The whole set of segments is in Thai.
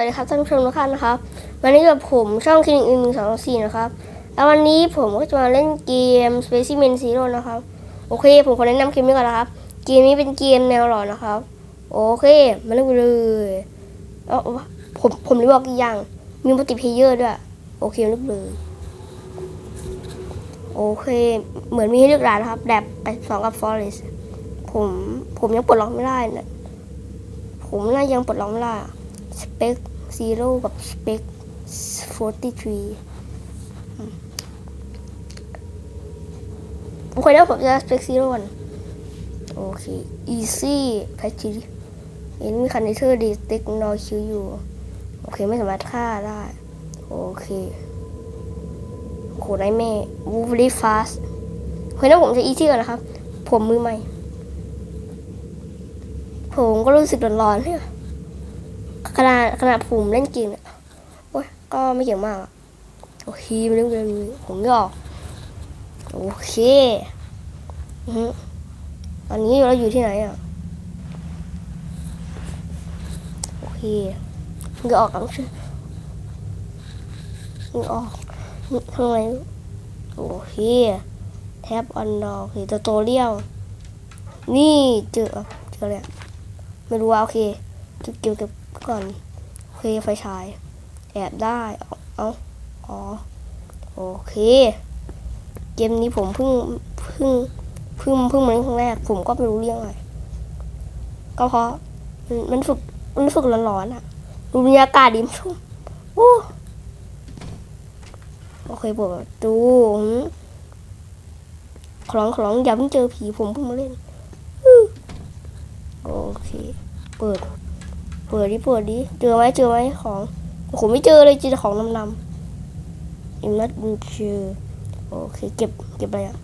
วัสดีครับท่านผู้ชมทุกท่านนะครับ วันนี้กับผมช่องคิงอินหนึ่งสองสี่นะครับ แล้ววันนี้ผมก็จะมาเล่นเกม Specimen Zero นะครับ โอเค ผมขอแนะนำเกมนี้ก่อนนะครับ เกมนี้เป็นเกมแนวหลอนนะครับ โอเค มาเล่นกันเลยเอ้าผมผมได้บอกอีกอย่าง มีมัลติเพเยอร์ด้วย โอเคเล่นเลย โอเค เหมือนมีให้เลือกร้านนะครับ แบบไปสองกับ Forest ผมผมยังปลดล็อกไม่ได้นะผมน่ายังปลดล็อกไม่ได้สเปค ซีโร่กับสเปค43โอเคแล้วผมจะสเปคซีโร่ก่อนโอเค easy แพทชีเห็นมีคันดิเทอร์ดีเต็กนอคิวอยู่ โอเค ไม่สามารถฆ่าได้ โอเคโหไดแม่ move really fast โอเคแล้วผมจะ easy ก่อนนะครับ ผมมือใหม่ ผมก็รู้สึกร้อนๆเนี่ย ขนาดขนาดผมเล่นเกมเนี่ยโอ้ยก็ไม่เก่งมากโอเคไม่เล่นเกมผมไม่ออกโอเคอือฮึตอนนี้เราอยู่ที่ไหนอะโอเคมึงจะออกกันใช่มึงออกมึงทำไมโอเคแท็บออนดอโอเคตัวโตเรียวนี่เจอเจอเลยอะไม่รู้ว่าโอเคเก็บเก็บเก็บ ก่อนโอเคไฟฉาย แอบได้เอาอาอ๋อ โอเค เกมนี้ผมเพิ่งเพิ่งเพิ่งเพิ่งมาเล่นครั้งแรก ผมก็ไม่รู้เรื่องอะไรก็เพราะมันมันฝึกมันฝึกร้อนๆอะดูบรรยากาศดีมชุ่มโอ้โอเคเปิดประตูอืมขอร้องขอร้องอย่าเพิ่งเจอผีผมเพิ่งมาเล่นโอเค เปิด เปิดดิเปิดดิเจอไหมเจอไหมของผมไม่เจอเลยเจอของนำๆอิมนัดบูเจอโอเคเก็บเก็บอะไรอะ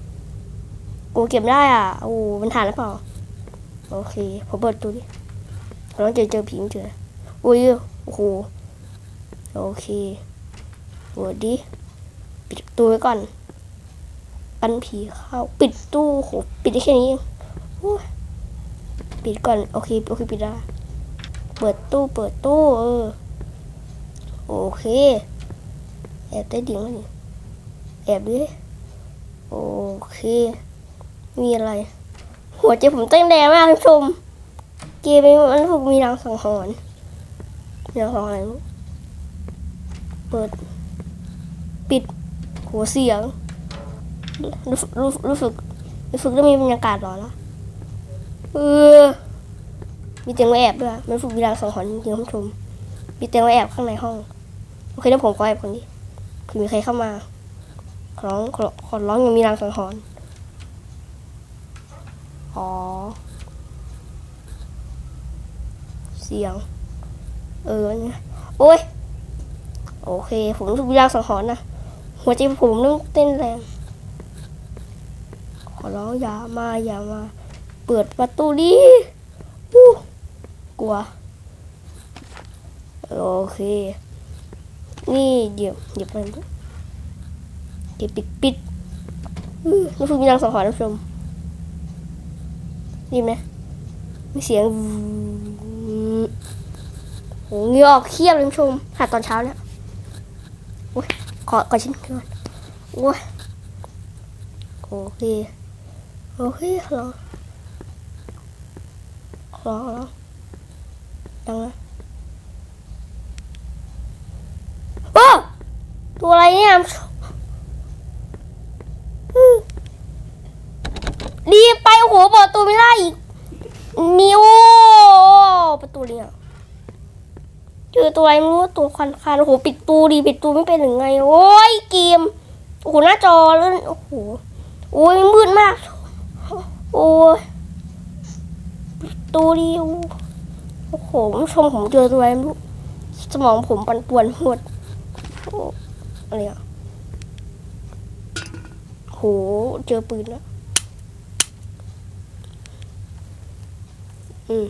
โอ้เก็บได้อะโอ้มันถ่านหรือเปล่าโอเคผมเปิดตัวดิเราเจอเจอผีไม่เจอโอ้ยโอ้โหโอเคเปิดดิปิดประตูไว้ก่อนกันผีเข้าปิดตู้โหปิดได้แค่นี้เองปิดก่อนโอเคโอเคปิดได้ เปิดตู้เปิดตู้เออโอเค แอบได้ดิ่งแล้วนี่แอบดิโอเค มีอะไร หัวใจผมเต้นแรงมากคุณผู้ชม เกมนี้มันถูกมีรางสังหรณ์รางสังหรณ์อะไรเปิด ปิดหัวเสียง รู้รู้รู้สึกรู้สึกเริ่มมีบรรยากาศร้อนแล้วเออ มีเตียงไว้แอบด้วย มันฝึกเวลาสองหอนจริงๆคุณผู้ชม มีเตียงไว้แอบข้างในห้อง โอเคแล้วผมขอแอบคนนี้คือมีใครเข้ามา ขอร้องขอร้องยังมีรางสังหรณ์อ๋อ เสียง เออเนี่ยโอ้ย โอเค ผมรู้สึกวิญญาณสังหรณ์นะ หัวใจผมเริ่มเต้นแรง ขอร้องอย่ามาอย่ามา เปิดประตูดิ ลัว โอเค นี่เดี๋ยวเดี๋ยวไปเดี๋ยวปิดปิดอื้อนี่คือมีนางสังหรณ์นผู้ชมด้ยินไหมมีเสียงโหเหงือออกเคียบเลยผู้ชมหาตอนเช้าเนี่ยโอ้ยขอขอชิ้นก่อนโอ้ยโอเคโอเคขอร้องขอร้ องดังนะโอ้ตัวอะไรเนี่ยอืมรีไปโอ้โหเปิดประตูไม่ได้อีกนิ้วประตูเนี่ยเจอตัวอะไรไม่รู้ตัวควันคานโอ้โหปิดตูดีปิดตูไม่เป็นหรือไง โอ้ยเกมโอ้โหหน้าจอแล้วโอ้โหโอ้ยมืดมาก โอ้ยปิดตูดีโอ้ โอ้โหผู้ชมผมเจอตัวอะไรไม่รู้สมองผมปั่นป่วนหมดอะไรอะโหเจอปืนแล้วอืม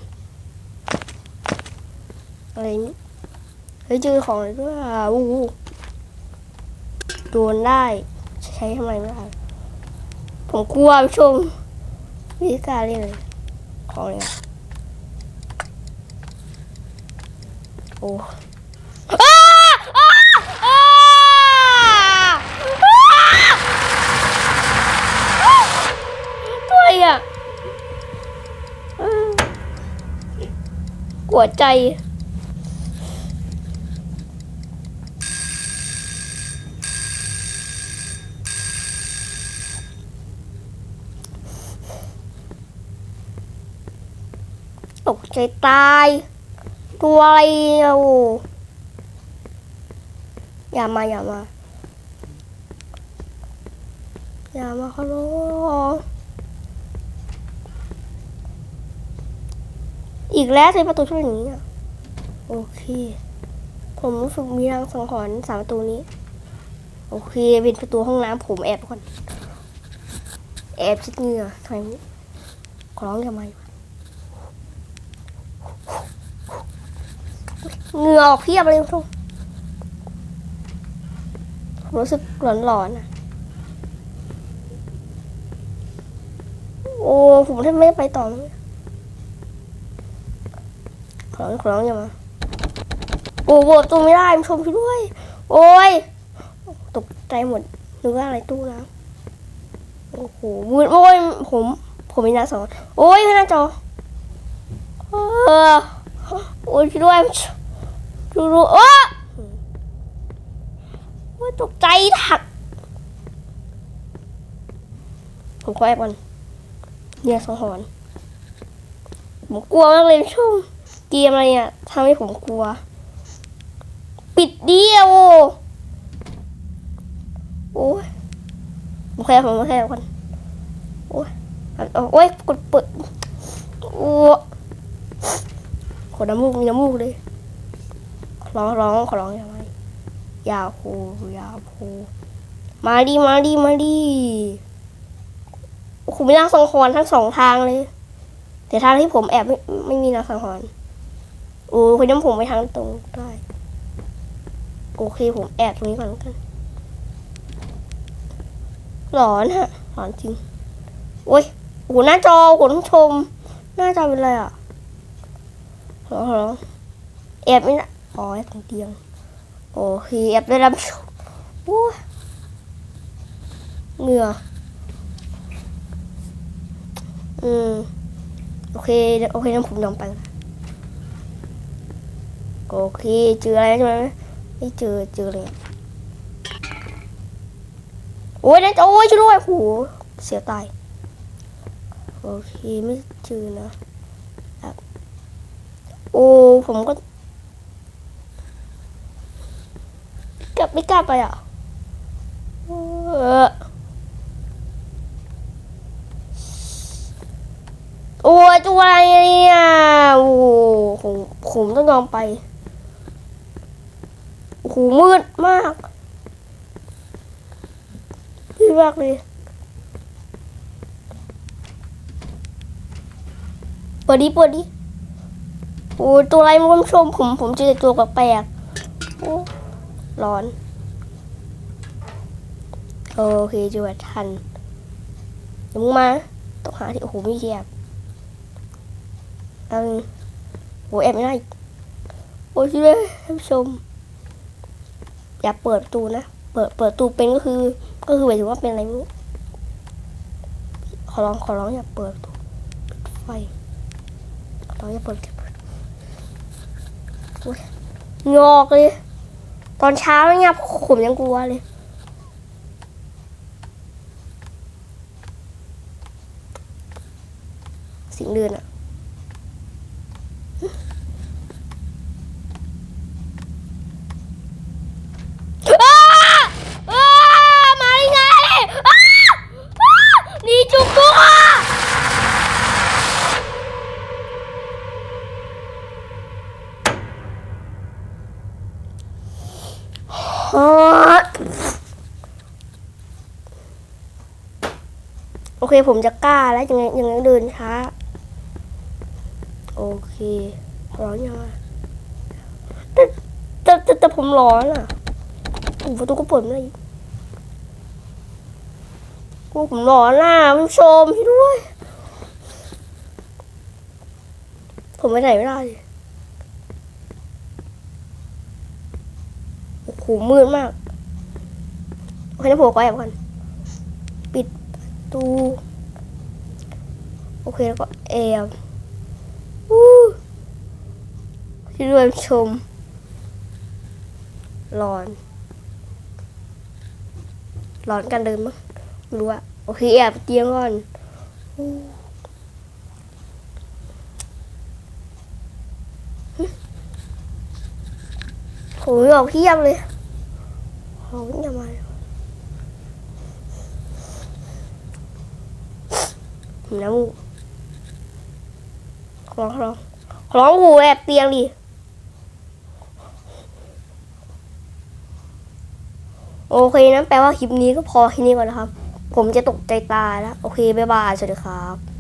อะไรนี่เฮ้ยเจอของอะไรด้วยอะอู้หูโดนได้ ใช้ทำไมไม่ได้ผมกลัวผู้ชมไม่กาเล่นเลยของเนี่ย อ้อ้าอ้อะหัวใจตกใจตายัวอะไรอะโอ้อย่ามาอย่ามา อย่ามาขอร้องอีกแล้วใช้ประตูช่วยอย่างนี้อะโอเค ผมรู้สึกมีรางสังหรณ์สามประตูนี้ โอเคเป็นประตูห้องน้ำผมแอบก่อน แอบชิดเหงื่อทำไมขอร้องอย่ามาอย่ามา เหงื่อออกเพียบเลยทุกผมรู้สึกหลอนๆอะ โอ้ผมแทบไม่ได้ไปต่อเลยขอร้องขอร้องอย่ามา โอ้โหตู้ไม่ได้ชมพี่ด้วย โอ้ย ตกใจหมดนึกว่าอะไรตู้นะโอ้โหมืดโอ้ยผม ผมมีหน้าสองโอ้ยหน้าจอ เออ โอ้ยช่วยด้วยดูดูโอ้ยตกใจถักผมขอแอบก่อนเนี่ยสองหอนผมกลัวมากเลยช่วงเกมอะไรเนี่ยทำให้ผมกลัว ปิดเดียวโอ้ยผมแค่ผมแค่ก่อนโอ้ยโอ้ยกดเปิดโอ้ ขอน้ำมูกมีน้ำมูกเลยร้องร้องขอร้องอย่ามาอย่าโูอย่าโูมาดีมาดีมาดีโอ้โหมีนางสังหรณ์ทั้งสองทางเลย แต่ทางที่ผมแอบไม่ไม่มีนางสังหรณ์โอ้คุณย้ำผมไปทางตรงได้โอเคผมแอบตรงนี้ก่อนกัน หลอนฮะหลอนจริงโอ้ยโอ้หน้าจอคุณผู้ชม หน้าจอเป็นอะไรอะ อหรอแอบไม่ได้อ๋อแอบตรงเตียง โอเคแอบได้รับชมโอ้ยเหงื่ออืมโอเคโอเคงั้นผมยอมไปโอเคเจออะไรใช่ไหมไม่เจอเจอเลยโอ้ยนั่นโอ้ยช่วยด้วยโหเสียตายโอเคไม่เจอนะ โอ้ผมก็กลับไม่กล้าไปอะเออโอ้ยตัวอะไรเนี่ยโอ้ผมผมต้องยอมไปโอ้โหมืดมากมืดมากเลยเปิดดิเปิดดิ โอ้ตัวอะไรมันชมผมผมเจอตัวแปลกๆโอ้ร้อน โอเคจวดทันเดี๋ยวมึงมาต้องหาที่โอ้โหไม่แยบเอาโอ้แอบไม่ได้โอ้ยช่วยท่านผู้ชม อย่าเปิดประตูนะ เปิดเปิดประตูเป็นก็คือ ก็คือหมายถึงว่าเป็นอะไรไม่รู้ขอร้องขอร้องอย่าเปิดประตูไฟขอร้องอย่าเปิด งอกเลย ตอนเช้าเนี่ยผมยังกลัวเลย สิ่งเดินอะอ้าอ้ามาได้ไงอ้าอ้าหนี่จุกตัว ฮะ โอเคผมจะกล้าแล้วยังไงยังไงเดินช้า โอเคร้อนยังไงแต่แต่แต่ผมร้อนอะโอ้ประตูก็เปิดไม่ได้กโอ้ผมร้อนอะคุณผู้ชมพี่ด้วย ผมไปไหนไม่ได้เลยโอ้โหมืดมาก โอเคนะผมขอแอบก่อนปิดประตู โอเคแล้วก็แอบอู้ที่ร่วมชมหลอนหลอนกันเดินมั้งไม่รู้อะโอเคแอบเตียงก่อนโอ้โหยออกเพียบเลยโหอย่ามา น้ำมูกร้องร้องร้องหูแอบเตียงดิ โอเคนั้นแปลว่าคลิปนี้ก็พอแค่นี้ก่อนนะครับ ผมจะตกใจตายแล้ว โอเค บ๊ายบาย สวัสดีครับ